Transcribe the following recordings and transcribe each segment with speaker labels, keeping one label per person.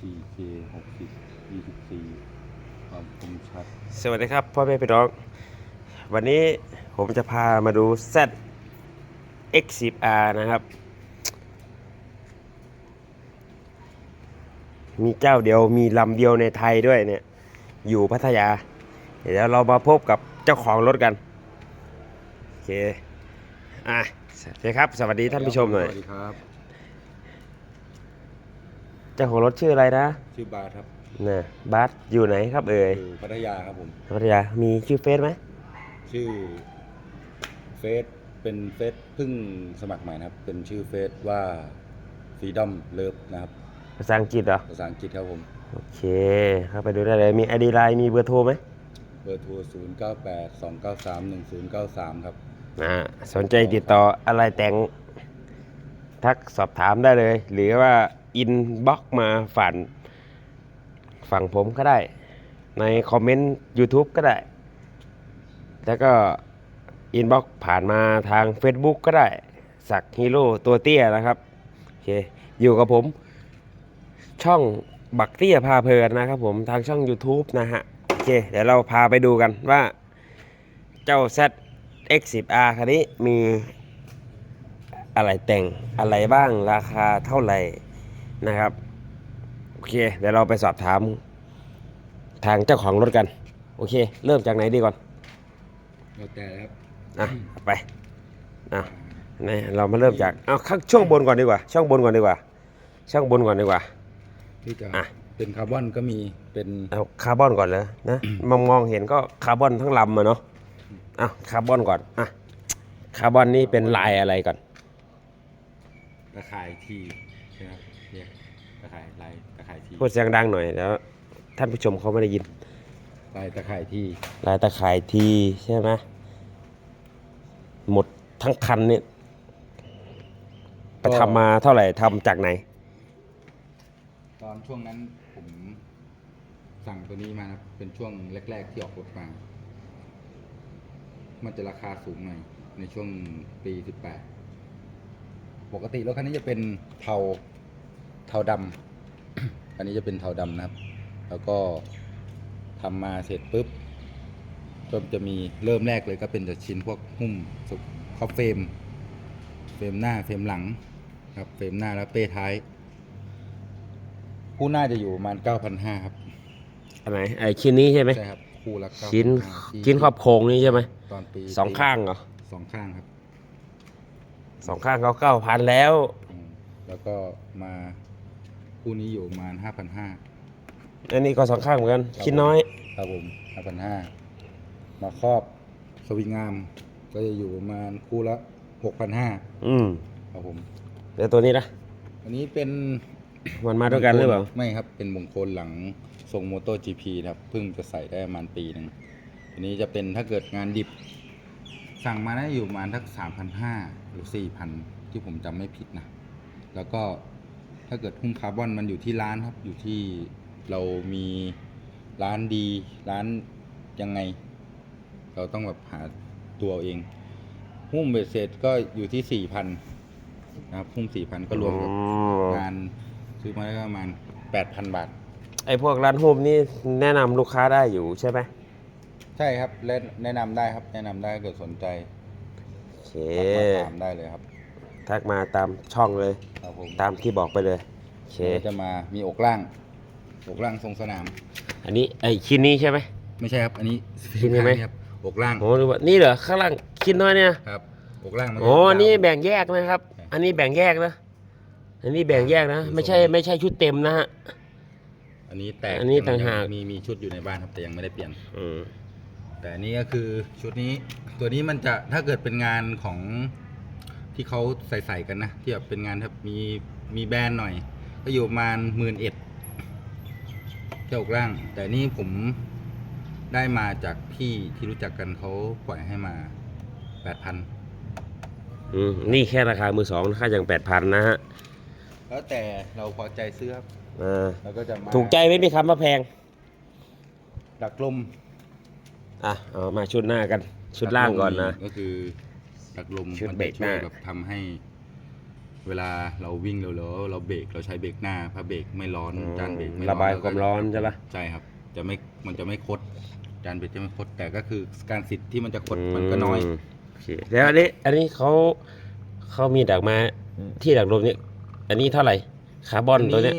Speaker 1: 4K 60 24 ความคมชัด
Speaker 2: สวัสดีครับพ่อแม่พี่น้อง วันนี้ผมจะพามาดู Z X10R นะครับ มีเจ้าเดียวมีลำเดียวในไทยด้วยเนี่ย อยู่พัทยา เดี๋ยวเรามาพบกับเจ้าของรถกัน โอเค อะสวัสดีครับ สวัสดีท่านผู้ชมหน่อย
Speaker 1: สวัสดีครับ
Speaker 2: เจ้าของรถชื่ออะไรนะ
Speaker 1: ชื่อบาสครับ
Speaker 2: น่ะบาสอยู่ไหนครับเอ่ย
Speaker 1: อยู่พัทยาครับผม
Speaker 2: พัทยามีชื่อเฟซไหม
Speaker 1: ชื่อเฟซเป็นเฟซเพิ่งสมัครใหม่นะครับ เป็นชื่อเฟซว่า Freedom Love นะครับ
Speaker 2: ภาษาอังกฤษเหรอ
Speaker 1: ภาษาอังกฤษครับผม
Speaker 2: โอเค เข้าไปดูได้เลยมีไอดีไลน์มีเบอร์โทรไหม
Speaker 1: เบอร์โทร 0 9 8 2 9 3 1 0 9 3 ครับ
Speaker 2: อ่าสนใจติดต่ออะไรแต่งทักสอบถามได้เลย หรือว่า อินบ็อกมาฝันฝั่งผมก็ได้ ในคอมเมนต์ YouTube ก็ได้ แล้วก็อินบ็อกผ่านมาทาง Facebook ก็ได้สักฮีโร่ตัวเตี้ยนะครับโอเคอยู่กับผม ช่องบักเตี้ยพาเพลินนะครับผมทางช่อง YouTube นะฮะโอเคเดี๋ยวเราพาไปดูกันว่าเจ้า Z X10R คันนี้มีอะไรแต่งอะไรบ้างราคาเท่าไหร่ นะครับ โอเค เดี๋ยวเราไปสอบถามทางเจ้าของรถกัน โอเค เริ่มจากไหนดีก่อน
Speaker 1: แล้วแต่ครับ
Speaker 2: อะเอาไปอะนี่เรามาเริ่มจากเอาข้างช่วงบนก่อนดีกว่า ช่องบนก่อนดีกว่า ช่องบนก่อนดีกว่า
Speaker 1: ที่จะ
Speaker 2: อะ
Speaker 1: เป็นคาร์บอนก็มีเป็น
Speaker 2: เอาคาร์บอนก่อนเลยนะมองมองเห็นก็คาร์บอนทั้งลำอะเนาะอะคาร์บอนก่อนอะคาร์บอนนี่เป็นลายอะไรก่อน
Speaker 1: ตะข่ายทีใช่ไหมครับเรียกตะข่ายลายตะข่ายที
Speaker 2: พูดเสียงดังหน่อยแล้วท่านผู้ชมเขาไม่ได้ยิน
Speaker 1: ลายตะข่ายที
Speaker 2: ลายตะข่ายทีใช่ไหมหมดทั้งคันเนี่ยไปทำมาเท่าไหร่ทำจากไหน
Speaker 1: ตอนช่วงนั้นผมสั่งตัวนี้มานะครับเป็นช่วงแรก ๆ ที่ออกรถมา มันจะราคาสูงหน่อยในช่วงปี 18 ปกติรถคันนี้จะเป็นเทา เทาดำอันนี้จะเป็นเทาดำนะครับ แล้วก็ทำมาเสร็จปุ๊บก็จะมีเริ่มแรกเลยก็เป็นจะชิ้นพวกหุ้มสุคอฟเฟรมเฟรมหน้าเฟรมหลังครับเฟรมหน้าแล้วเป้ท้าย คู่หน้าจะอยู่ประมาณ9,500ครับ
Speaker 2: อันไหนไอ้ชิ้นนี้ใช่ไหม
Speaker 1: ใช่ครับคู่ละ9,500
Speaker 2: ชิ้น
Speaker 1: ที่
Speaker 2: ชิ้นขอบโครงนี่ใช่ไหม
Speaker 1: ตอนปี
Speaker 2: สองข้างเหรอ
Speaker 1: สองข้างครับ
Speaker 2: สองข้างเขาเก้าพันแล้ว
Speaker 1: อืมแล้วก็มา คู่นี้อยู่ประมาณ5,500
Speaker 2: อันนี้ก็สองข้างเหมือนกันชิ้นน้อย
Speaker 1: ครับผม5,500มาครอบสวิงงาม ก็จะอยู่ประมาณคู่ละ6,500
Speaker 2: อืม
Speaker 1: ครับผม
Speaker 2: แล้วตัวนี้นะ
Speaker 1: อันนี้เป็น
Speaker 2: มันมาด้วยกันหรือเปล่า
Speaker 1: ไม่ครับ เป็นมงคลหลังทรงโมโต GP นะครับ เพิ่งจะใส่ได้ประมาณปีหนึ่งอันนี้จะเป็นถ้าเกิดงานดิบ สั่งมาได้อยู่ประมาณทักสามพันห้าหรือสี่พันที่ผมจำไม่ผิดนะ แล้วก็ ถ้าเกิดหุ้มคาร์บอนมันอยู่ที่ร้านครับ อยู่ที่เรามีร้านดี ร้านยังไง เราต้องแบบหาตัวเอง หุ้มเบสเสร็จก็อยู่ที่สี่พันนะครับหุ้มสี่พันก็รวมกับ
Speaker 2: อ๋อ
Speaker 1: งานซื้อมาได้ก็ประมาณแปดพันบาท
Speaker 2: ไอ้พวกร้านโฮมนี่แนะนำลูกค้าได้อยู่ใช่ไหม
Speaker 1: ใช่ครับและแนะนำได้ครับ แนะนำได้ถ้าเกิดสนใจ
Speaker 2: โอเค
Speaker 1: ทักมาถามได้เลยครับ
Speaker 2: ทักมาตามช่องเลย
Speaker 1: ครับผม
Speaker 2: ตามที่บอกไปเลยโอเค
Speaker 1: เดี๋ยวจะมามีอกล่าง อกล่างทรงสนาม
Speaker 2: อันนี้ไอ้ชิ้นนี้ใช่ไหม
Speaker 1: ไม่ใช่ครับ อันนี้
Speaker 2: ชิ้นนี้ไหม
Speaker 1: ครับอกล่าง
Speaker 2: โอ้ดูว่านี่เหรอข้างล่างชิ้นน้อยเนี่ย
Speaker 1: ครับ อกล่างมัน
Speaker 2: โอ้
Speaker 1: จะ
Speaker 2: อันนี้
Speaker 1: ยาว
Speaker 2: แบ่งแยกนะครับ
Speaker 1: ใช่
Speaker 2: อันนี้แบ่งแยกนะ อันนี้แบ่งแยกนะ ไม่ใช่ไม่ใช่ชุดเต็มนะฮะ
Speaker 1: อันนี้แตก
Speaker 2: อันนี้ต่างหาก
Speaker 1: มีมีชุดอยู่ในบ้านครับแต่ยังไม่ได้เปลี่ยน
Speaker 2: อืม
Speaker 1: แต่อันนี้ก็คือชุดนี้ ตัวนี้มันจะถ้าเกิดเป็นงานของ ที่เขาใส่ใส่กันนะที่แบบเป็นงานแบบมีมีแบรนด์หน่อย ก็อยู่ประมาณหมื่นเอ็ดเจ้าอกล่าง แต่นี่ผมได้มาจากพี่ที่รู้จักกันเขาปล่อยให้มาแปดพัน
Speaker 2: อืมนี่แค่ราคามือสองค่าอย่างแปดพันนะฮะ
Speaker 1: แล้วแต่เราพอใจซื้อครับ
Speaker 2: อ่า
Speaker 1: แล้วก็จะมา
Speaker 2: ถูกใจไม่มีคำว่าแพง
Speaker 1: ดักลม
Speaker 2: อะเอามาชุดหน้ากัน ชุดล่างก่อนนะ
Speaker 1: ก็คือ ดักลม
Speaker 2: ชุด
Speaker 1: มัน
Speaker 2: เบร
Speaker 1: จะ
Speaker 2: กห
Speaker 1: ช่ว
Speaker 2: น้า
Speaker 1: ยแบบทำให้ เวลาเราวิ่งเร็วๆเราเบรกเราใช้เบรกหน้าถ้าเบรกไม่ร้อน
Speaker 2: อืม
Speaker 1: จานเบรกไม่
Speaker 2: ระบาย
Speaker 1: เก็
Speaker 2: ความร้อนใช่ปะ
Speaker 1: ใช่ครับ จะไม่มันจะไม่คดจานเบรกจะไม่คดแต่ก็คือการสิทธิ์ที่มันจะคดมันก็น้อย
Speaker 2: มโอเคแล้วอันนี้อันนี้เขาเขามีดักมาที่ดักลมเนี่ยอันนี้เท่าไหร่คาร์บอนตัวเนี้ย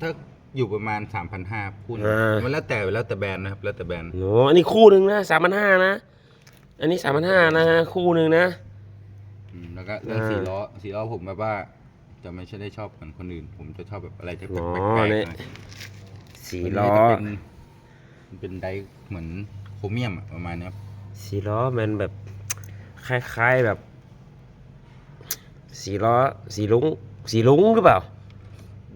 Speaker 1: ถ้าอยู่ประมาณ 3 5 0 0คู่
Speaker 2: อ่า
Speaker 1: มันแล้วแต่แล้วแต่แบรนด์นะครับ แล้วแต่แบรนด์
Speaker 2: โอ้อันนี้คู่หนึ่งนะสามพันห้านะ อันนี้สามพันห้านะฮะคู่หนึ่งนะ
Speaker 1: อืมแล้วก็เรื่อง
Speaker 2: อ่า
Speaker 1: สี่ล้อสี่ล้อผมแบบว่า จะไม่ใช่ได้ชอบเหมือนคนอื่น ผมจะชอบแบบอะไรที่แปล
Speaker 2: อ๋
Speaker 1: ก
Speaker 2: อ
Speaker 1: ๆหน่อย
Speaker 2: เนี่ยสี่
Speaker 1: ตัวนี้
Speaker 2: ล้อ
Speaker 1: จะเป็นมันเป็นไดร์เหมือนโครเมียมอะประมาณเนี้ยครับ
Speaker 2: สี่ล้อมันแบบ คล้ายๆแบบสี่ล้อสีลุงสีลุงหรือเปล่า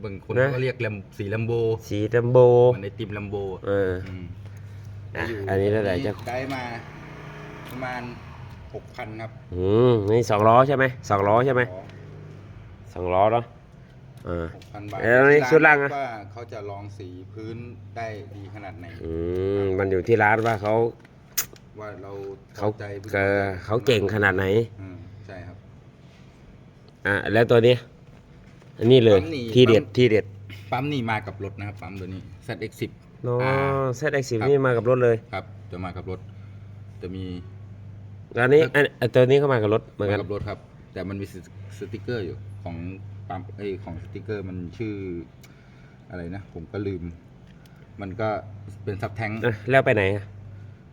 Speaker 1: บางคน
Speaker 2: นะ
Speaker 1: ก็เรียกแลมสีลัมโบ
Speaker 2: สีดัมโบ
Speaker 1: มันในติมลัมโบ
Speaker 2: เออ
Speaker 1: อืม
Speaker 2: อะอันนี้เท่าไหร่จะ
Speaker 1: ได้มา ประมาณหกพันครับ
Speaker 2: อืมนี่สองล้อใช่ไหมสองล้อใช่ไหมสองล้อเนาะอ่า
Speaker 1: หกพันบาท
Speaker 2: แล้วนี่ชุดล่างอะ
Speaker 1: ว่าเขาจะลองสีพื้นได้ดีขนาดไหน
Speaker 2: อืมมันอยู่ที่ร้านว่าเขา
Speaker 1: ว่าเรา
Speaker 2: เขา
Speaker 1: พอใจพื้น
Speaker 2: เกอเขาเก่งขนาดไหน
Speaker 1: อืมใช่ครับ
Speaker 2: อะแล้วตัวนี้ อันนี้เลย
Speaker 1: ปั๊มนี่
Speaker 2: ที่เด็ด
Speaker 1: ปั๊ม
Speaker 2: ที่เด็ด
Speaker 1: ปั๊มนี่มากับรถนะครับ ปั๊มตัวนี้ ZX10
Speaker 2: เนาะ
Speaker 1: อ่า
Speaker 2: เซตเอ็กซ์
Speaker 1: ครับ
Speaker 2: นี่มากับรถเลย
Speaker 1: ครับ จะมากับรถ จะมี
Speaker 2: แล้วอันนี้อันอันตัวนี้เข้ามากับรถเหมือน
Speaker 1: มา
Speaker 2: กัน
Speaker 1: กับรถครับ แต่มันมีสติสติกเกอร์อยู่ของปั๊มเอ้ยของสติกเกอร์มันชื่อ อะไรนะ ผมก็ลืม มันก็เป็นซับแทง
Speaker 2: อะแล้วไปไหนอะ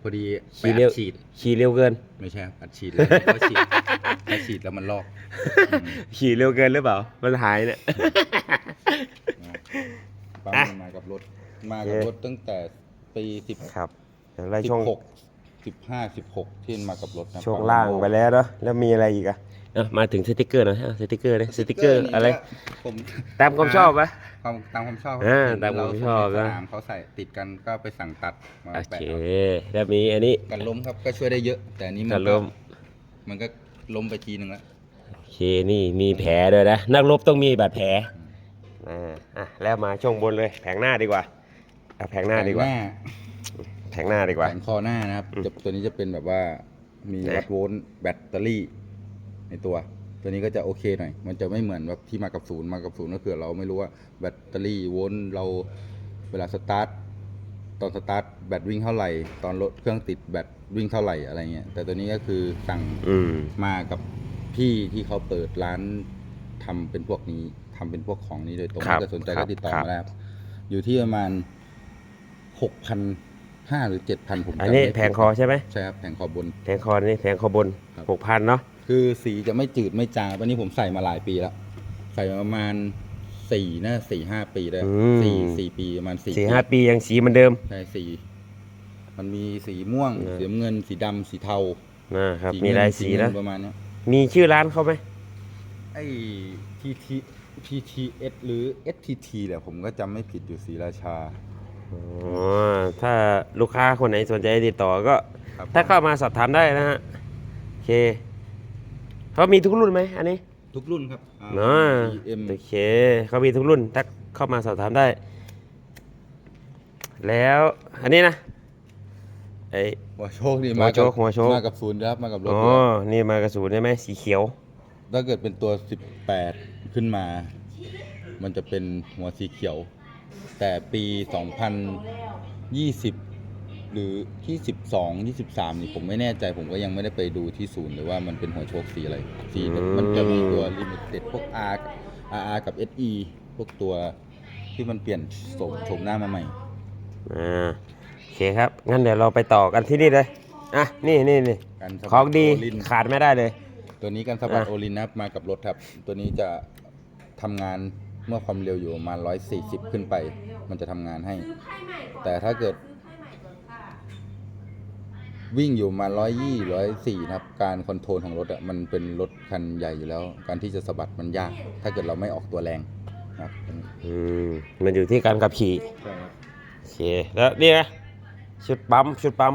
Speaker 1: พอดีไป
Speaker 2: ขี่
Speaker 1: อั
Speaker 2: เร็ว
Speaker 1: ดฉีด
Speaker 2: ขี่เร็วเกิน
Speaker 1: ไม่ใช่ครับอัดฉีดเลยเพราะฉีดถ้าฉีดแล้วมันลอกอืม
Speaker 2: ขี่เร็วเกินหรือเปล่า มันหายเนี่ย
Speaker 1: นะปั๊ม
Speaker 2: อะ
Speaker 1: มันมากับรถ มากับ
Speaker 2: โอเค
Speaker 1: รถตั้งแต่ปีสิบ
Speaker 2: ครับแล้ว
Speaker 1: สิ
Speaker 2: ช่วง
Speaker 1: บหก สิบห้าสิบหกที่มากับรถนะ
Speaker 2: ช่วงล่างไปแล้วเนาะแล้วมีอะไรอีกอะอะมาถึงสติกเกอร์หน่อยอะสติกเกอร์เลยสติกเกอร์
Speaker 1: นี่
Speaker 2: อะไร
Speaker 1: ผม
Speaker 2: ตามความชอบปะ
Speaker 1: ความตามความชอบ
Speaker 2: อ่า
Speaker 1: เห็น
Speaker 2: ตามความชอบ
Speaker 1: เร
Speaker 2: นะ
Speaker 1: ส่งในสนามเขาใส่ติดกันก็ไปสั่งตัดมา
Speaker 2: โอ
Speaker 1: แปะ
Speaker 2: เคแล้วมีอันนี้
Speaker 1: กันล้มครับก็ช่วยได้เยอะ แต่อันนี้มั
Speaker 2: กัน
Speaker 1: ก็
Speaker 2: ล้ม
Speaker 1: มันก็ล้มไปทีหนึ่งแล้ว
Speaker 2: โอเคนี่มีแผลด้วยนะ นักรบต้องมีบาดแผลอ่าอะแล้วมาช่วงบนเลยแผงหน้าดีกว่าเอาแผงหน้าดีกว่า
Speaker 1: แผงหน้
Speaker 2: แผงหน้าดีกว่า
Speaker 1: แผงคอหน้านะครับ
Speaker 2: อืม
Speaker 1: จะตัวนี้จะเป็นแบบว่ามี
Speaker 2: ไหน
Speaker 1: วัดโวลต์แบตเตอรี่ ในตัว ตัวนี้ก็จะโอเคหน่อย มันจะไม่เหมือนแบบที่มากับศูนย์มากับศูนย์ก็คือเราไม่รู้ว่าแบตเตอรี่โวลต์เราเวลาสตาร์ทตอนสตาร์ทแบตวิ่งเท่าไหร่ ตอนรถเครื่องติดแบตวิ่งเท่าไหร่อะไรเงี้ยแต่ตัวนี้ก็คือสั่ง
Speaker 2: อืม
Speaker 1: มากับพี่ที่เขาเปิดร้านทำเป็นพวกนี้ทำเป็นพวกของนี้โดยตรง
Speaker 2: ครับ
Speaker 1: ถ้าเกิดสนใจ
Speaker 2: ครั
Speaker 1: ก็
Speaker 2: บ
Speaker 1: ติดต่อ
Speaker 2: ครับ
Speaker 1: มาได้ครับอยู่ที่ประมาณหกพัน ห้าหรือเจ็ดพันผมจำ
Speaker 2: อันนี้
Speaker 1: ไม่
Speaker 2: แผงคอใช่ไหม
Speaker 1: ใช่ครับแผงคอบน
Speaker 2: แผงคอนี่แผงคอบน
Speaker 1: ครับ
Speaker 2: หกพันเนาะ
Speaker 1: คือสีจะไม่จืดไม่จางวันนี้ผมใส่มาหลายปีแล้ว ใส่มาประมาณสี่นะสี่ห้าปีได้สี่สี่ปีประมาณสี่
Speaker 2: สี่ห้าปียังสีเหมือนเดิม
Speaker 1: ใช่สีมันมีสีม่วง
Speaker 2: นะ
Speaker 1: สีน้ำเงิน สีดำสีเทา
Speaker 2: นะครับ
Speaker 1: สี
Speaker 2: มี
Speaker 1: เงิน
Speaker 2: หลายสี
Speaker 1: เงิ
Speaker 2: นะ
Speaker 1: ประมาณเนี้ย
Speaker 2: มีชื่อร้านเขาไหม
Speaker 1: ไอ้ TT PTS หรือ STT แหละผมก็จำไม่ผิดอยู่ศรีราชา
Speaker 2: อ๋อถ้า ลูกค้าคนไหนสนใจติดต่อก็
Speaker 1: ครับ
Speaker 2: ถ้าเข้ามาสอบถามได้นะฮะโอเคเขามีทุกรุ่นไหมอันนี้
Speaker 1: ทุกรุ่นครับอ่า
Speaker 2: เนาะ
Speaker 1: BM
Speaker 2: โอเคเขามีทุกรุ่นถ้าเข้ามาสอบถามได้ แล้วอันนี้นะไอ
Speaker 1: หัวโชคนี่
Speaker 2: หัวโชค
Speaker 1: มากับ
Speaker 2: หัวโชค
Speaker 1: มากับศูนย์ครับมากับรถ
Speaker 2: อ๋อ
Speaker 1: ด้วย
Speaker 2: นี่มากระสูนใช่ไหมสีเขียว
Speaker 1: ถ้าเกิดเป็นตัว 18 ขึ้นมา มันจะเป็นหัวสีเขียว แต่ปี 2020 หรือที่12 23นี่ผมไม่แน่ใจผมก็ยังไม่ได้ไปดูที่ศูนย์เลยว่ามันเป็นหัวโชคสีอะไรสี
Speaker 2: อืม
Speaker 1: มันจะมีตัวลิมิเต็ดพวก R RR กับ SE พวกตัวที่มันเปลี่ยนโฉมโฉมหน้ามาใหม่
Speaker 2: อ่าโอเคครับ งั้นเดี๋ยวเราไปต่อกันที่นี่เลย อะ นี่นี่นี่
Speaker 1: การสะบัด
Speaker 2: ของดี
Speaker 1: โอลิน
Speaker 2: ขาดไม่ได้เลย
Speaker 1: ตัวนี้การสะบัด
Speaker 2: อะ
Speaker 1: โอลินนะครับมากับรถครับ ตัวนี้จะทำงานเมื่อความเร็วอยู่ประมาณ140 ขึ้นไป มันจะทำงานให้ แต่ถ้าเกิด วิ่งอยู่มาร้อยยี่ร้อยสี่นะครับ การคอนโทรลของรถอะมันเป็นรถคันใหญ่อยู่แล้ว การที่จะสะบัดมันยาก ถ้าเกิดเราไม่ออกตัวแรงนะครับ
Speaker 2: อืมมันอยู่ที่การขับขี่
Speaker 1: ใช่ครับ
Speaker 2: โอเคแล้วนี่นะชุดปั๊มชุดปั๊ม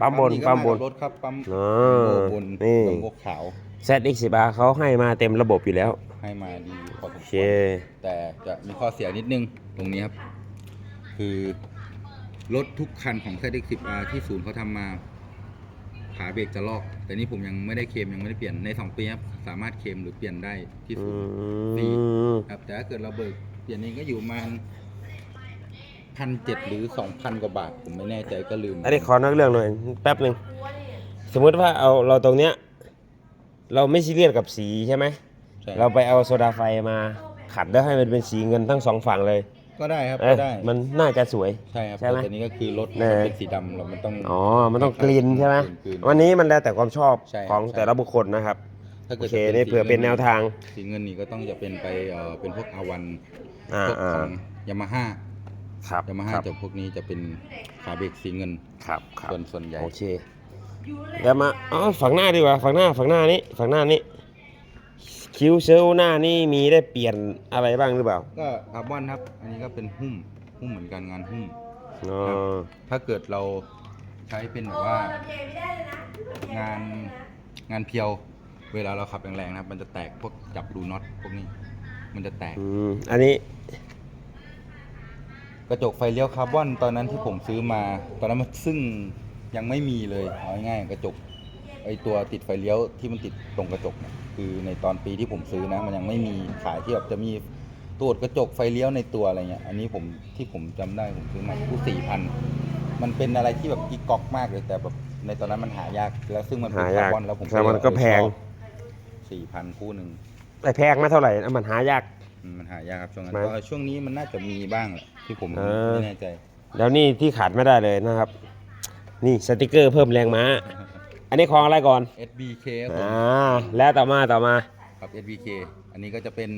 Speaker 2: ปั๊มบน
Speaker 1: ก็
Speaker 2: ปั๊มบน
Speaker 1: กับรถครับปั๊ม
Speaker 2: อ๋อ
Speaker 1: โบบน
Speaker 2: นี่
Speaker 1: ลำโพกขาว
Speaker 2: ZX10R เขาให้มาเต็มระบบอยู่แล้ว
Speaker 1: ให้มาดีพอส
Speaker 2: โอ
Speaker 1: ม
Speaker 2: เค
Speaker 1: ควรแต่จะมีข้อเสียนิดนึงตรงนี้ครับ คือรถทุกคันของ ZX10R ที่ศูนย์เขาทำมา ขาเบรกจะลอก แต่นี่ผมยังไม่ได้เคลมยังไม่ได้เปลี่ยนในสองปีครับสามารถเคลมหรือเปลี่ยนได้ที่
Speaker 2: อื
Speaker 1: ศูนย์ฟรี
Speaker 2: ม
Speaker 1: ครับแต่ถ้าเกิดเราเบิกเปลี่ยนเองก็อยู่ประมาณพันเจ็ดหรือสองพันกว่าบาทผมไม่แน่ใจก็ลืม
Speaker 2: อันนี้ขอนอกเรื่องหน่อยแป๊บหนึ่งสมมุติว่าเอาเราตรงเนี้ย เราไม่ซีเรียสกับสีใช่ไหม
Speaker 1: ใช่
Speaker 2: เราไปเอาโซดาไฟมาขัดแล้วให้มันเป็นสีเงินทั้งสองฝั่งเลย
Speaker 1: ก็ได้ครับ
Speaker 2: เอ้
Speaker 1: ก็
Speaker 2: ย
Speaker 1: ได้
Speaker 2: มันน่าจะสวย
Speaker 1: ใช่ครับ
Speaker 2: ใช่ไหม
Speaker 1: แต่นี้ก็คือรถ
Speaker 2: เออ
Speaker 1: เป็นสีดำเรามันต้อง
Speaker 2: อ๋อ มันต้องกรีนใช่ไหม
Speaker 1: กรีน
Speaker 2: วันนี้มันแล้วแต่ความชอบ
Speaker 1: ใช่
Speaker 2: ของ
Speaker 1: ใช่
Speaker 2: แต่ละบุคคลนะครับ
Speaker 1: ถ้า
Speaker 2: โอ
Speaker 1: เกิด
Speaker 2: เค
Speaker 1: จะ
Speaker 2: นี่
Speaker 1: สี
Speaker 2: เผื่อเป็นแนวทาง
Speaker 1: สีเงินนี่ก็ต้องจะเป็นไปเอ่อเป็นพวกอาวัน
Speaker 2: อ่า
Speaker 1: พวก
Speaker 2: อ่า
Speaker 1: ของยามาฮ่า
Speaker 2: ครับ
Speaker 1: ยามาฮ่า
Speaker 2: ครับ
Speaker 1: จะพวกนี้จะเป็นขาเบรกสีเงิน
Speaker 2: ครับครับ
Speaker 1: ส่วนส่วนใหญ่
Speaker 2: โอเคเดี๋ยวมาอ๋อฝั่งหน้าดีกว่าฝั่งหน้าฝั่งหน้านี้ฝั่งหน้านี้ คิ้วเซลหน้านี่มีได้เปลี่ยนอะไรบ้างหรือเปล่า
Speaker 1: ก็คาร์บอนครับ อันนี้ก็เป็นหุ้มหุ้มเหมือนกันงานหุ้ม
Speaker 2: อ๋อ
Speaker 1: ถ้าเกิดเราใช้เป็นแบบว่า งานงานเพียว เวลาเราขับแรงๆนะครับมันจะแตกพวกจับรูน็อตพวกนี้ มันจะแตก
Speaker 2: อืมอันนี้
Speaker 1: กระจกไฟเลี้ยวคาร์บอนตอนนั้นที่ผมซื้อมา ตอนนั้นมันซึ่งยังไม่มีเลยเอาง่ายๆกระจกไอตัวติดไฟเลี้ยวที่มันติดตรงกระจกเนี่ย คือในตอนปีที่ผมซื้อนะมันยังไม่มีขายที่แบบจะมีตรวจกระจกไฟเลี้ยวในตัวอะไรเงี้ยอันนี้ผมที่ผมจำได้ผมซื้อมาคู่สี่พันมันเป็นอะไรที่แบบอีกอกมากเลยแต่แบบในตอนนั้นมันหายากแล้วซึ่งมันเป็น
Speaker 2: หายาก
Speaker 1: คาร์บอนแล้วผม
Speaker 2: แต่มันก็แพง
Speaker 1: สี่พันคู่หนึ่ง
Speaker 2: แต่แพงไม่เท่าไหร่นะมันหายาก
Speaker 1: อืมมันหายากครับช่วงนั้น
Speaker 2: ไหม
Speaker 1: ก็ช่วงนี้มันน่าจะมีบ้างแหละที่ผม
Speaker 2: เออ
Speaker 1: ไม่แน่ใจ
Speaker 2: แล้วนี่ที่ขาดไม่ได้เลยนะครับ นี่สติกเกอร์เพิ่มแรงม้า อันนี้ของอะไรก่อน
Speaker 1: SBK ครับผม
Speaker 2: อ่าแล้วต่อมาต่อมา
Speaker 1: ครับ SBK อันนี้ก็จะเป็น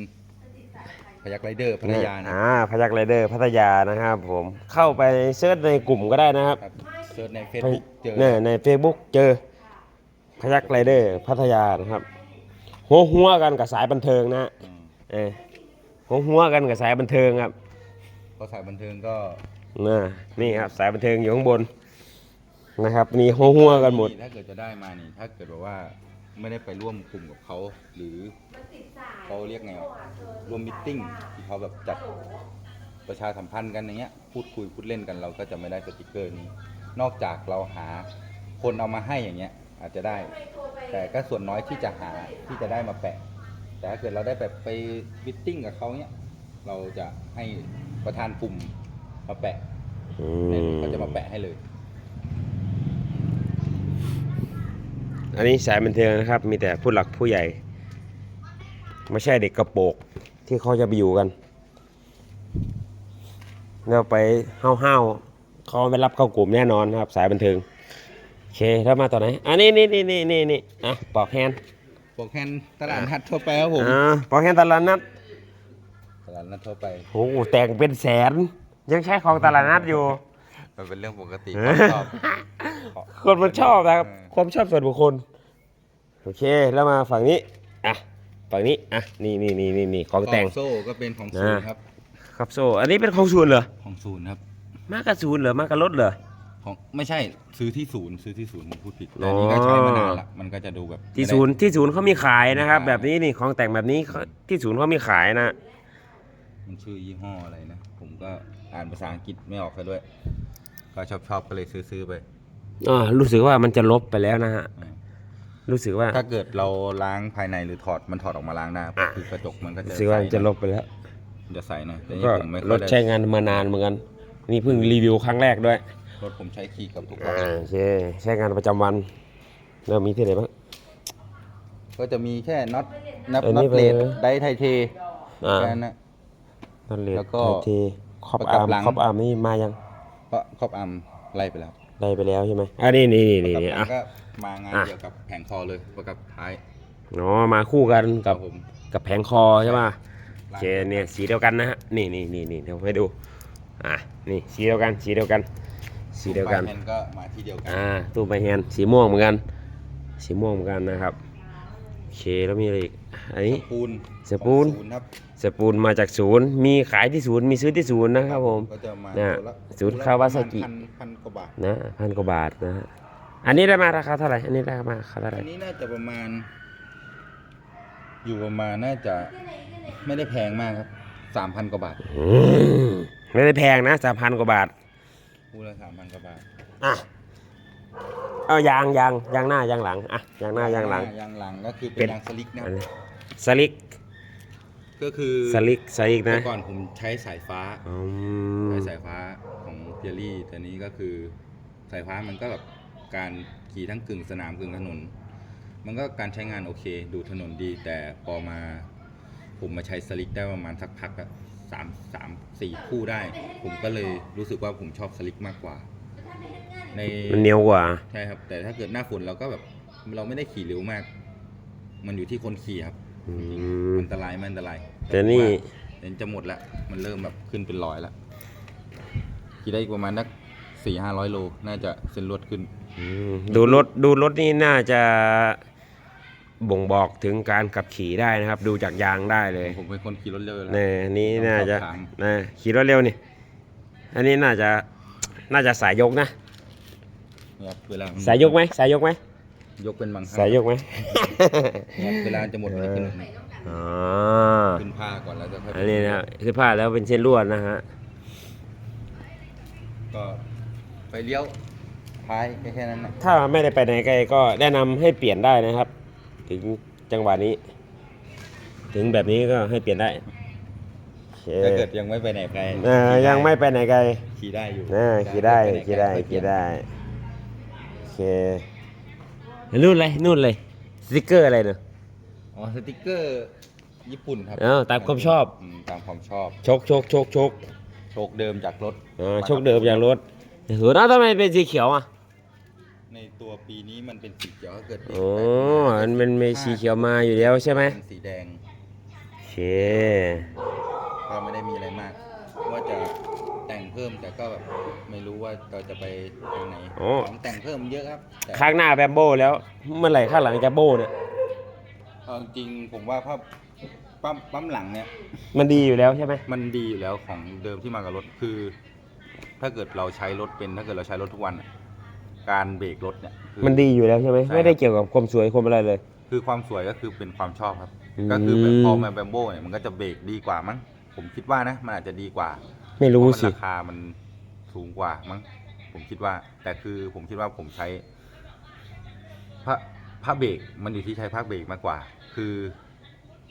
Speaker 1: พยักไรเดอร์พัทยานะ
Speaker 2: อ่าพยักไรเดอร์พัทยานะครับผมเข้าไปเซิร์ชในกลุ่มก็ได้นะครับ
Speaker 1: ครับเซิร์ชใน Facebook เจอ
Speaker 2: เนี่ยใน Facebook เจอพยักไรเดอร์พัทยานะครับ หัวหัวกันกับสายบันเทิงนะ
Speaker 1: อืม
Speaker 2: เออหัวหัวกันกับสายบันเทิงครับ
Speaker 1: ก็สายบันเทิงก็
Speaker 2: นะนี่ครับสายบันเทิงอยู่ข้างบน นะครับนี่หัวหัวกันหมด
Speaker 1: ถ้าเกิดจะได้มานี่ถ้าเกิดแบบว่าไม่ได้ไปร่วมกลุ่มกับเขา หรือเขาเรียกไงวะร่วมมิทติ้งที่เขาแบบจัดประชาสัมพันธ์กันอย่างเงี้ยพูดคุยพูดเล่นกันเราก็จะไม่ได้สติกเกอร์นี้ นอกจากเราหาคนเอามาให้อย่างเงี้ย อาจจะได้ แต่ก็ส่วนน้อยที่จะหาที่จะได้มาแปะ แต่ถ้าเกิดเราได้แบบไปมิทติ้งกับเขาเนี้ยเราจะให้ประธานกลุ่มมาแปะ
Speaker 2: อื
Speaker 1: ให้เลย
Speaker 2: ม
Speaker 1: เขาจะมาแปะให้เลย
Speaker 2: อันนี้สายบันเทิงนะครับ มีแต่ผู้หลักผู้ใหญ่ ไม่ใช่เด็กกระโปรงที่เขาจะไปอยู่กัน แล้วไปห้าวๆเขาไม่รับเข้ากลุ่มแน่นอนนะครับ สายบันเทิงโอเคแล้วมาต่อไหนอันนี้นี่นี่นี่นี่นี่อะปอกแฮนด์
Speaker 1: บอกแค่ตลาดนัดทั่วไปครับผม
Speaker 2: อ่าปอกแฮนด์ตลาดนัด
Speaker 1: ตลาดนัดทั่วไป
Speaker 2: โอ้โหแต่งเป็นแสน ยังใช้ของตลาดนัดอยู่
Speaker 1: มันเป็นเรื่องปกติ
Speaker 2: เอ
Speaker 1: ค
Speaker 2: อ
Speaker 1: วามชอบ
Speaker 2: คนมันชอบนะครับ
Speaker 1: เออ
Speaker 2: ความชอบส่วนบุคคล โอเค แล้วมาฝั่งนี้ อะ ฝั่งนี้ อะ นี่นี่นี่นี่นี่ของแต่ง
Speaker 1: กล่โซ่ก็เป็นของศูนย์
Speaker 2: อ่า
Speaker 1: ครับ
Speaker 2: ครับโซ่ อันนี้เป็นของศูนย์เหรอ
Speaker 1: ของศูนย์ครับ
Speaker 2: มากกระศูนย์เหรอ มากกระรถเหรอ
Speaker 1: ของไม่ใช่ซื้อที่ศูนย์ซื้อที่ศูนย์ผมพูดผิด
Speaker 2: อ๋
Speaker 1: แต่
Speaker 2: อ
Speaker 1: อันนี้ก็ใช้มานานละ มันก็จะดูแบบ
Speaker 2: ที่
Speaker 1: ไม่ได้
Speaker 2: ศูนย์ที่ศูนย์เขามีขายนะครับ
Speaker 1: ขาย
Speaker 2: แบบนี้นี่ของแต่งแบบนี้เขาที่ศูนย์เขามีขายนะ
Speaker 1: มันชื่อยี่ห้ออะไรนะ ผมก็อ่านภาษาอังกฤษไม่ออกซะด้วย ก็ชอบชอบก็เลยซื้อซื้อไป
Speaker 2: อ่ารู้สึกว่ามันจะลบไปแล้วนะฮะ
Speaker 1: อ่า
Speaker 2: รู้สึกว่า
Speaker 1: ถ้าเกิดเราล้างภายในหรือถอดมันถอดออกมาล้างได้
Speaker 2: อะ
Speaker 1: คือกระจกมันก็จะ
Speaker 2: รู้สึกว่ามันจะลบไปแล้ว
Speaker 1: มันจะใสหน่อยแต่นี่
Speaker 2: ก็
Speaker 1: ผมไม่ค่
Speaker 2: ร
Speaker 1: อย
Speaker 2: ถ
Speaker 1: ได้
Speaker 2: ใช้งานมานานเหมือนกัน นี่เพิ่งรีวิวครั้งแรกด้วย
Speaker 1: รถผมใช้ขี่กับทุกวัน
Speaker 2: อ่าโอเคใช้งานประจำวัน แล้วมีที่ไหนบ้าง
Speaker 1: ก็จะมีแค่น็อตนับ
Speaker 2: อันนี้
Speaker 1: น็อตเลด
Speaker 2: เป็น
Speaker 1: ไดไทเท
Speaker 2: อ่า
Speaker 1: แค่นั้นนะ
Speaker 2: นั่นเลย
Speaker 1: แล้วก็
Speaker 2: ทีขอบ
Speaker 1: ประกับ
Speaker 2: อาร์ม
Speaker 1: หลัง
Speaker 2: ขอบอาร์มนี่มายัง
Speaker 1: ก็ครอบอัมไล่ไปแล้ว
Speaker 2: ได้ไปแล้วใช่ไหมอะนี่นี่นี่นี่
Speaker 1: ประกับหลั
Speaker 2: อะ
Speaker 1: งก็มางาน
Speaker 2: อะ
Speaker 1: เดียวกับแผงคอเลยประกับท้าย
Speaker 2: อ๋อมาคู่กัน
Speaker 1: ค
Speaker 2: กั
Speaker 1: รั
Speaker 2: บบ
Speaker 1: ผม
Speaker 2: กับแผงคอใช่ป่ะโอเคเนี่ยสีเดียวกันนะฮะนี่นี่นี่นี่เดี๋ยวให้ดูอะนี่สีเดียวกันสีเดียวกัน สีเดียวกัน
Speaker 1: ปลาแฮนก็มาที่เดียวกัน
Speaker 2: อ่าตู้ใบแฮนด์สีม่วงเหมือนกัน สีม่วงเหมือนกันนะครับ โอเคแล้วมีอะไรอีก อันนี้
Speaker 1: สปูน
Speaker 2: สปูน
Speaker 1: ของศูย์ครับ
Speaker 2: สปูนมาจากศูนย์ มีขายที่ศูนย์ มีซื้อที่ศูนย์นะครับผม
Speaker 1: ก็จะมา
Speaker 2: เนี่ย
Speaker 1: ตัวละ
Speaker 2: ศูนย์
Speaker 1: ตัวละ
Speaker 2: คาวาซากิ
Speaker 1: ประมณพันพันกว่าบาท
Speaker 2: นะพันกว่าบาทนะฮะอันนี้ได้มาราคาเท่าไหร่ อันนี้ได้มาราคาเท่าไหร่
Speaker 1: อันนี้น่าจะประมาณ อยู่ประมาณน่าจะ ไม่ได้แพงมากครับสามพันกว่าบาท
Speaker 2: อืมไม่ได้แพงนะสามพันกว่าบาท
Speaker 1: คู่ละสามพันกว่าบาท
Speaker 2: อะ เอายางยางยางหน้ายางหลังอะยางหน้ายางหลัง
Speaker 1: ยางหลังก็คือ
Speaker 2: เป็
Speaker 1: เป็นน ยางสลิกนะ
Speaker 2: อันนี้สลิก
Speaker 1: ก็คือ
Speaker 2: สลิกสลิก
Speaker 1: แต่
Speaker 2: นะ
Speaker 1: ก่อนผมใช้สายฟ้า
Speaker 2: อืม
Speaker 1: ใช้สายฟ้าของเพียรี่แต่นี้ก็คือสายฟ้ามันก็แบบการขี่ทั้งกึ่งสนามกึ่งถนน มันก็การใช้งานโอเค ดูถนนดี แต่พอมา ผมมาใช้สลิกได้ประมาณสักพักอะสามสามสี่คู่ได้ ผมก็เลยรู้สึกว่าผมชอบสลิกมากกว่า ใน
Speaker 2: มันเหนียวกว่า
Speaker 1: ใช่ครับ แต่ถ้าเกิดหน้าฝนเราก็แบบเราไม่ได้ขี่เร็วมาก มันอยู่ที่คนขี่ครับ
Speaker 2: อืม
Speaker 1: อันตรายไม่อันตราย
Speaker 2: แต่นี่
Speaker 1: เดี๋ยวจะหมดแล้วมันเริ่มแบบขึ้นเป็นร้อยแล้วขี่ได้อีกประมาณนักสี่ห้าร้อยโลน่าจะเส้นลวดขึ้น
Speaker 2: อืมดูรถดูรถนี่น่าจะบ่งบอกถึงการขับขี่ได้นะครับ ดูจากยางได้เลย
Speaker 1: ผมเป็นคนขี่รถเร็วอยู่แล้ว
Speaker 2: เนี่ยนี่น่าจะ
Speaker 1: ต้องสอบถาม
Speaker 2: นะขี่รถเร็วนี่ อันนี้น่าจะน่าจะสายยกนะ
Speaker 1: เนี่ยครับเวลา
Speaker 2: สายยกไหมสายยกไหม
Speaker 1: ยกเป็นบางครั้ง
Speaker 2: สายยกไหม
Speaker 1: เนี่ยเวลาจะหมดมันจะขึ้น
Speaker 2: อ๋อ
Speaker 1: ขึ้นผ้าก่อนแล้วจะค่อย
Speaker 2: อันนี้นะคือผ้าแล้วเป็นเส้นลวดนะฮะ
Speaker 1: ก็ไปเลี้ยวท้ายแค่แค่นั้นนะ
Speaker 2: ถ้าไม่ได้ไปไหนไกลก็แนะนำให้เปลี่ยนได้นะครับ ถึงจังหวะนี้ ถึงแบบนี้ก็ให้เปลี่ยนได้โอเค
Speaker 1: ถ้าเกิดยังไม่ไปไหนไกล
Speaker 2: เออยังไม่ไปไหนไกล
Speaker 1: ขี่ได้อยู่
Speaker 2: เออขี่ได้
Speaker 1: ปหน
Speaker 2: ขี่ได้
Speaker 1: ค่อยเปลี่
Speaker 2: ขี่
Speaker 1: ยน
Speaker 2: ได้โอ เคนู่นเลยนู่นเลยสติกเกอร์อะไรเนอะ
Speaker 1: อ๋อสติกเกอร์ญี่ปุ่นครับ
Speaker 2: เออตามความชอบ
Speaker 1: มตามความชอบ
Speaker 2: ชกชกชกชก
Speaker 1: โชคเดิมจากรถ
Speaker 2: เออชกเดิมอย่างรถเฮ้ยแล้วทำไมเป็นสีเขียวอะ
Speaker 1: ในตัวปีนี้มันเป็นสีเขียวถ้าเกิด
Speaker 2: อ๋อมันมันมีสีเขียวมาอยู่แล้วใช่ไหม
Speaker 1: เป็นสีแดง
Speaker 2: โอเค
Speaker 1: ก็ไม่ได้มีอะไรมาก ว่าจะแต่งเพิ่มแต่ก็แบบไม่รู้ว่าเราจะไปทางไหน
Speaker 2: โอ้
Speaker 1: ของแต่งเพิ่มเยอะครับแต่
Speaker 2: ข้างหน้าแบมโบแล้วเมื่อไหร่ข้างหลังจะโบเนี่ย
Speaker 1: เอาจริงๆผมว่าภาพปั๊มปั๊มหลังเนี่ย
Speaker 2: มันดีอยู่แล้วใช่ไหม
Speaker 1: มันดีอยู่แล้วของเดิมที่มากับรถคือ ถ้าเกิดเราใช้รถเป็นถ้าเกิดเราใช้รถทุกวันอะการเบรกรถเนี่ยคือ
Speaker 2: มันดีอยู่แล้วใช่ไหม
Speaker 1: ใช่
Speaker 2: ไม่ได้เกี่ยวกับความสวยความอะไรเลย
Speaker 1: คือความสวยก็คือเป็นความชอบครับ
Speaker 2: อืม
Speaker 1: ก็คือแบบพอมาแบมโบเนี่ยมันก็จะเบรกดีกว่ามั้งผมคิดว่านะมันอาจจะดีกว่า
Speaker 2: ไม่รู้
Speaker 1: เพาะมัน
Speaker 2: สิ
Speaker 1: ราคามันสูงกว่ามั้งผมคิดว่า แต่คือผมคิดว่าผมใช้พระพระเบรกมันอยู่ที่ใช้พระเบรกมากกว่า คือ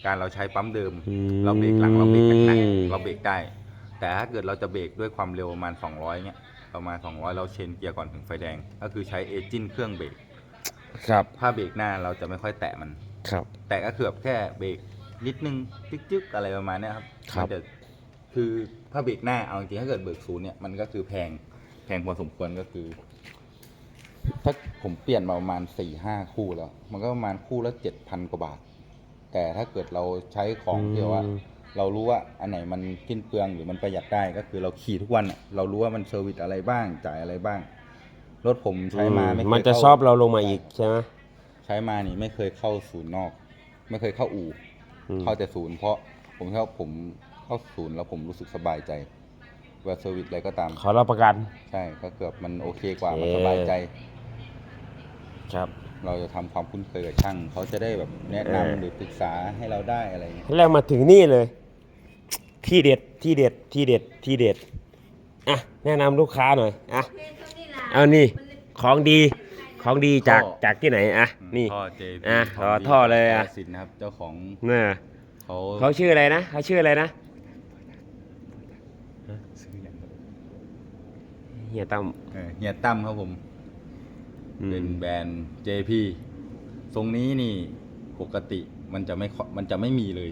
Speaker 1: การเราใช้ปั๊มเดิม
Speaker 2: อืม
Speaker 1: เราเบรกหลังเราเบรกหนักๆเราเบรกได้ แต่ถ้าเกิดเราจะเบรกด้วยความเร็วประมาณ 200เนี่ยประมาณ 200 เราเชนเกียร์ก่อนถึงไฟแดง ก็คือใช้เอจินเครื่องเบรก
Speaker 2: ครับ
Speaker 1: ถ้าเบรกหน้าเราจะไม่ค่อยแตะมัน
Speaker 2: ครับ
Speaker 1: แต่ก็คือแบบแค่เบรกนิดนึงจึ๊กๆอะไรประมาณเนี้ยครับ
Speaker 2: ครับ
Speaker 1: มันจะ คือถ้าเบรกหน้าเอาจริงๆถ้าเกิดเบรกศูนย์เนี่ยมันก็คือแพงแพงพอสมควรก็คือ ถ้าผมเปลี่ยนมาประมาณสี่ห้าคู่แล้ว มันก็ประมาณคู่ละเจ็ดพันกว่าบาท แต่ถ้าเกิดเราใช้ของที่ว่า
Speaker 2: อืม
Speaker 1: เรารู้ว่าอันไหนมันสิ้นเปลืองหรือมันประหยัดได้ก็คือเราขี่ทุกวันอะเรารู้ว่ามันเซอร์วิสอะไรบ้างจ่ายอะไรบ้าง รถผมใช้มาไม่เคย
Speaker 2: มันจะ
Speaker 1: เข้า
Speaker 2: ชอบเราลงมาอีกใช่ไหม
Speaker 1: ใช้มานี่ไม่เคยเข้าศูนย์นอก ไม่เคยเข้าอู่
Speaker 2: อืม
Speaker 1: เข้าแต่ศูนย์เพราะผมชอบผม เข้าศูนย์แล้วผมรู้สึกสบายใจว่าเซอร์วิสอะไรก็ตาม
Speaker 2: ขอรับประกัน
Speaker 1: ใช่ก็เกือบมันโอเคกว่า
Speaker 2: โอเค
Speaker 1: มันสบายใจ
Speaker 2: ครับ
Speaker 1: เราจะทำความคุ้นเคยกับช่าง เขาจะได้แบบแนะนำ
Speaker 2: เออ
Speaker 1: หรือปรึกษาให้เราได้อะไรอย่างเงี้ย
Speaker 2: แล้วมาถึงนี่เลย ที่เด็ดที่เด็ดที่เด็ดที่เด็ดอะแนะนำลูกค้าหน่อยอะเอานี่ของดีของดีจากจากที่ไหนอะนี่
Speaker 1: ท่อ JP
Speaker 2: อะ
Speaker 1: ขง
Speaker 2: รอท่อเลยอะ
Speaker 1: กาฬสินธุ์นะครับ เจ้าของ
Speaker 2: เนี่ย
Speaker 1: เขา
Speaker 2: เขาชื่ออะไรนะเขาชื่ออะไรนะ
Speaker 1: ซื้ออย่างไร
Speaker 2: เฮียตั้ม
Speaker 1: เออเฮียตั้มครับผม
Speaker 2: อืม
Speaker 1: เป็นแบรนด์ JP ทรงนี้นี่ปกติมันจะไม่ค่อยมันจะไม่มีเลย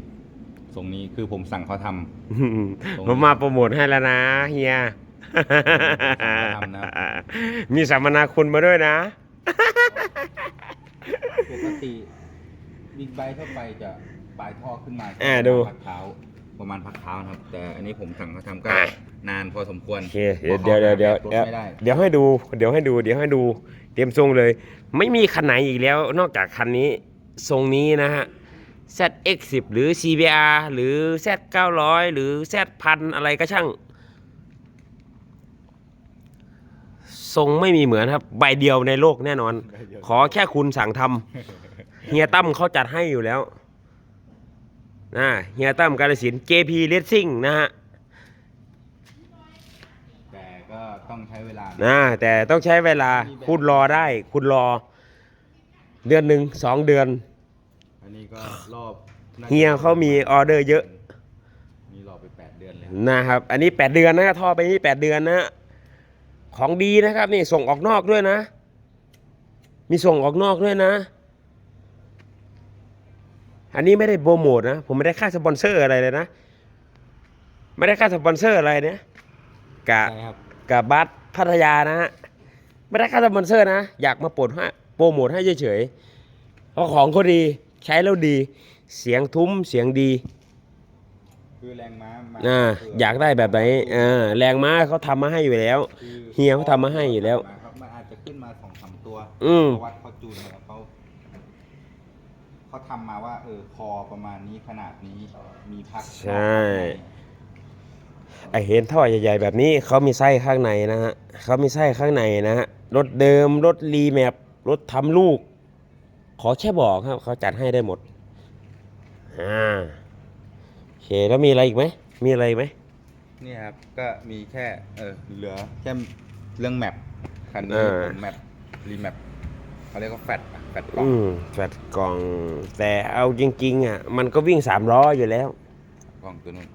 Speaker 1: ทรงนี้คือผมสั่งเขาทำตรงนี้
Speaker 2: ผมมาโปรโมทให้แล้วนะเฮีย
Speaker 1: ทำนะ
Speaker 2: มีสัมมนาคุณมาด้วยนะ
Speaker 1: ปกติบิ๊กไบค์ทั่วไปจะปลายท่อขึ้นมา
Speaker 2: อ่าดู
Speaker 1: พักเท้าประมาณพักเท้านะครับ แต่อันนี้ผมสั่งเขาทำก็
Speaker 2: อะ
Speaker 1: นานพอสมควร
Speaker 2: โอเคเดี๋ยวเดี๋ยวเดี๋ยวเดี๋ยว
Speaker 1: รถไม่ได้
Speaker 2: เดี๋ยวให้ดู เดี๋ยวให้ดู เดี๋ยวให้ดู เตรียมทรงเลย ไม่มีคันไหนอีกแล้ว นอกจากคันนี้ทรงนี้นะฮะ ZX10 หรือ CBR หรือ Z900 หรือ Z1000 อะไรก็ช่าง ทรงไม่มีเหมือนครับ ใบเดียวในโลกแน่นอน ขอแค่คุณสั่งทำเฮียตั้มเขาจัดให้อยู่แล้วนะเฮียตั้มกาลสินธุ์ JP Racing นะฮะ
Speaker 1: แต่ ก็ ต้องใช้เวลา
Speaker 2: นะแต่ต้องใช้เวลาคุณรอได้ คุณรอ เดือนหนึ่งสองเดือน
Speaker 1: อันนี้ก็รอบน่จะ
Speaker 2: เฮียเขามีออเดอร์เยอะ
Speaker 1: นี่รอไปแปดเดือนเลย
Speaker 2: นะครับ อันนี้8เดือนนะท่อไปนี่8เดือนนะของดีนะครับนี่ส่งออกนอกด้วยนะ มีส่งออกนอกด้วยนะ อันนี้ไม่ได้โปรโมทนะ ผมไม่ได้ค่าสปอนเซอร์อะไรเลยนะ ไม่ได้ค่าสปอนเซอร์อะไรเนี่ยกะ
Speaker 1: ใช่ครับ
Speaker 2: กับบัสพัทยานะฮะไม่ได้ค่าสปอนเซอร์นะ อยากมาโปรดให้โปรโมทให้เฉยๆเพราะของเขาดีใช้แล้วดี เสียงทุ้มเสียงดี
Speaker 1: คือแรงม้ามา
Speaker 2: อ่า
Speaker 1: คื
Speaker 2: อยากได้แบบไหนอ่าแรงม้าเขาทำมาให้อยู่แล้ว
Speaker 1: คือ
Speaker 2: เฮียเขาทำมาให้อยู่แล้ว
Speaker 1: มาครับมันอาจจะขึ้นมาสองสามตัว
Speaker 2: อืม
Speaker 1: เขาวัดเขาจูนมาแล้วเขาเขาทำมาว่า เออคอประมาณนี้ขนาดนี้มีพัก
Speaker 2: ใช่ไอ เห็นท่อใหญ่ๆ แบบนี้เขามีไส้ข้างในนะฮะเขามีไส้ข้างในนะฮะรถเดิมรถรีแมปรถทำลูก ขอแค่บอกครับเขาจัดให้ได้หมดอ่าโอเคแล้วมีอะไรอีกไหมมีอะไรอีกไหม
Speaker 1: นี่ครับ ก็มีแค่เออเหลือแค่เรื่องแมปคันนี้ผมแมปรีแมปเขาเรียกว่าแฟดอะแฟดกล่อง
Speaker 2: อืมแฟดกล่อง แต่เอาจริง ๆ อะ มันก็วิ่งสามล้ออยู่แล้ว
Speaker 1: กล่องตัวนู้น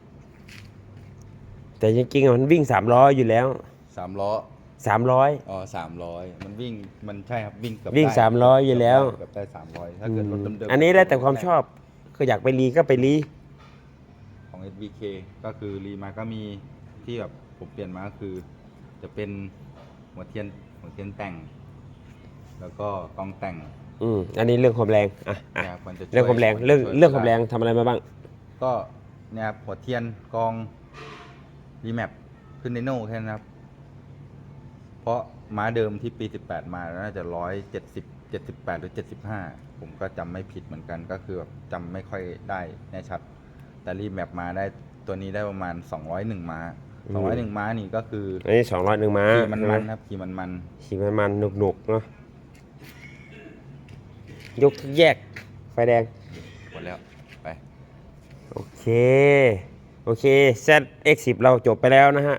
Speaker 2: แต่จริงๆอะมันวิ่งสามล้ออยู่แล้ว
Speaker 1: สามล้อ
Speaker 2: สามร้อย
Speaker 1: อ๋อสามร้อยมันวิ่งมันใช่ครับวิ่งเกับ
Speaker 2: วิ่ง
Speaker 1: ได้
Speaker 2: สามร้อยอยู่แล้ว
Speaker 1: เกือบได้สามร้อยถ้าเกิดรถเดิมๆ
Speaker 2: อันนี้แล้วแต่ความชอบก็อยากไปรีก็ไปรี
Speaker 1: ของ SBK ก็คือรีมาก็มีที่แบบผมเปลี่ยนมาก็คือ จะเป็นหัวเทียนหัวเทียนแต่ง แล้วก็กองแต่ง
Speaker 2: อืมอันนี้เรื่องความแรงอะอะ
Speaker 1: เนี่ยมันจะช่ย
Speaker 2: เรื่องความแรงเรื่อง
Speaker 1: ช่ย
Speaker 2: เรื่องความแรงทำอะไรมาบ้าง
Speaker 1: ก็เนี่ยครับหัวเทียนกอง รีแมปขึ้นในโน่แค่นั้นครับ เพราะม้าเดิมที่ปี 18 มาน่าจะร้อยเจ็ดสิบเจ็ดสิบแปดหรือเจ็ดสิบห้าผมก็จำไม่ผิดเหมือนกันก็คือแบบจำไม่ค่อยได้แน่ชัด แต่รีแมปมาได้ตัวนี้ได้ประมาณ201ม้า
Speaker 2: อืม
Speaker 1: 201ม้านี่ก็คือ
Speaker 2: อันนี้สองร้อยหนึ่งม้า
Speaker 1: ขี่มัน
Speaker 2: ใช่ไห
Speaker 1: มันครับขี่มันมัน
Speaker 2: ขี่มันมันหนุกหนุกๆเนาะยกแยก ไฟแดง
Speaker 1: หมดแล้ว ไป
Speaker 2: โอเคโอเค ZX10 เราจบไปแล้วนะฮะ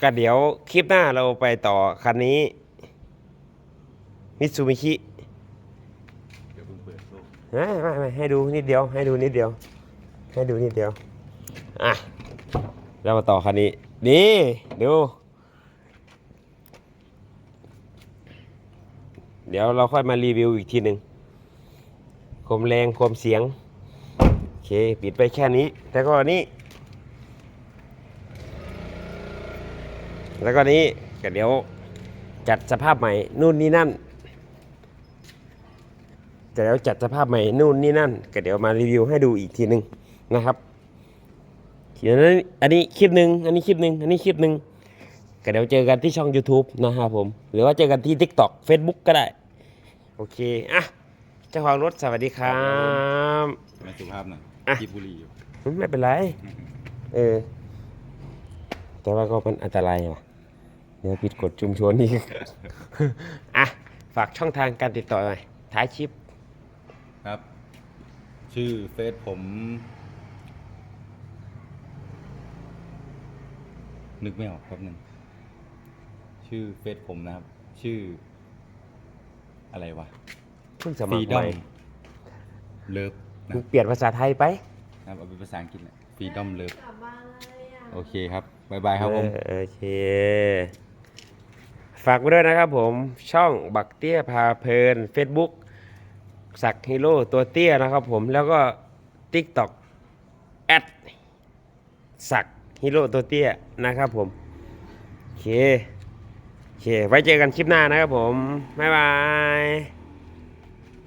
Speaker 2: ก็เดี๋ยวคลิปหน้าเราไปต่อคันนี้มิตซูมิชิ
Speaker 1: เดี๋ยวเพิ่งเปิดโซ่
Speaker 2: ไม่ไม่ไม่ให้ดูนิดเดียว ให้ดูนิดเดียว ให้ดูนิดเดียว อะ เรามาต่อคันนี้ นี่ดู เดี๋ยวเราค่อยมารีวิวอีกทีหนึ่งความแรงความเสียง โอเค ปิดไปแค่นี้แล้วก็อัน แล้วก็นี้ก็เดี๋ยวจัดสภาพใหม่นู่นนี่นั่นก็เดี๋ยวจัดสภาพใหม่นู่นนี่นั่น ก็เดี๋ยวมารีวิวให้ดูอีกทีหนึ่งนะครับเดี๋ยวนั้นอันนี้คลิปหนึ่งอันนี้คลิปหนึ่งอันนี้คลิปหนึ่งก็เดี๋ยวเจอกันที่ช่อง YouTube นะครับผม หรือว่าเจอกันที่ TikTok Facebook ก็ได้ โอเค อะ เจ้าของรถสวัสดีครับ
Speaker 1: ไม่สุภาพหน่อย
Speaker 2: อะ
Speaker 1: ที่บุหรี่อยู่
Speaker 2: ไม่เป็นไร เออ แต่ว่าก็มันอันตรายว่ะเดี๋ยวผิดกฎชุมชนนี่อะฝากช่องทางการติดต่อหน่อยท้ายคลิป
Speaker 1: ครับ ชื่อเฟซผม นึกไม่ออกครับหนึ่งชื่อเฟซผมนะครับ ชื่อ อะไรวะ
Speaker 2: เพิ่งสมัคร
Speaker 1: ด
Speaker 2: ให
Speaker 1: อ
Speaker 2: ม่
Speaker 1: มเลิฟนะ
Speaker 2: เปลี่ยนภาษาไทยไป
Speaker 1: ครับเอาเป็นภาษาอังกฤษนะฟรีดอมเลิฟ
Speaker 3: กลับบ้านเลยอะ
Speaker 1: โอเคครับ บายบายครับผม
Speaker 2: เออโอเค ฝากไว้ด้วยนะครับผมช่องบักเตี้ยพาเพลิน Facebook สักฮีโร่ตัวเตี้ยนะครับผมแล้วก็ TikTok แอดสักฮีโร่ตัวเตี้ยนะครับผม โอเค โอเค ไว้เจอกันคลิปหน้านะครับผม บ๊ายบาย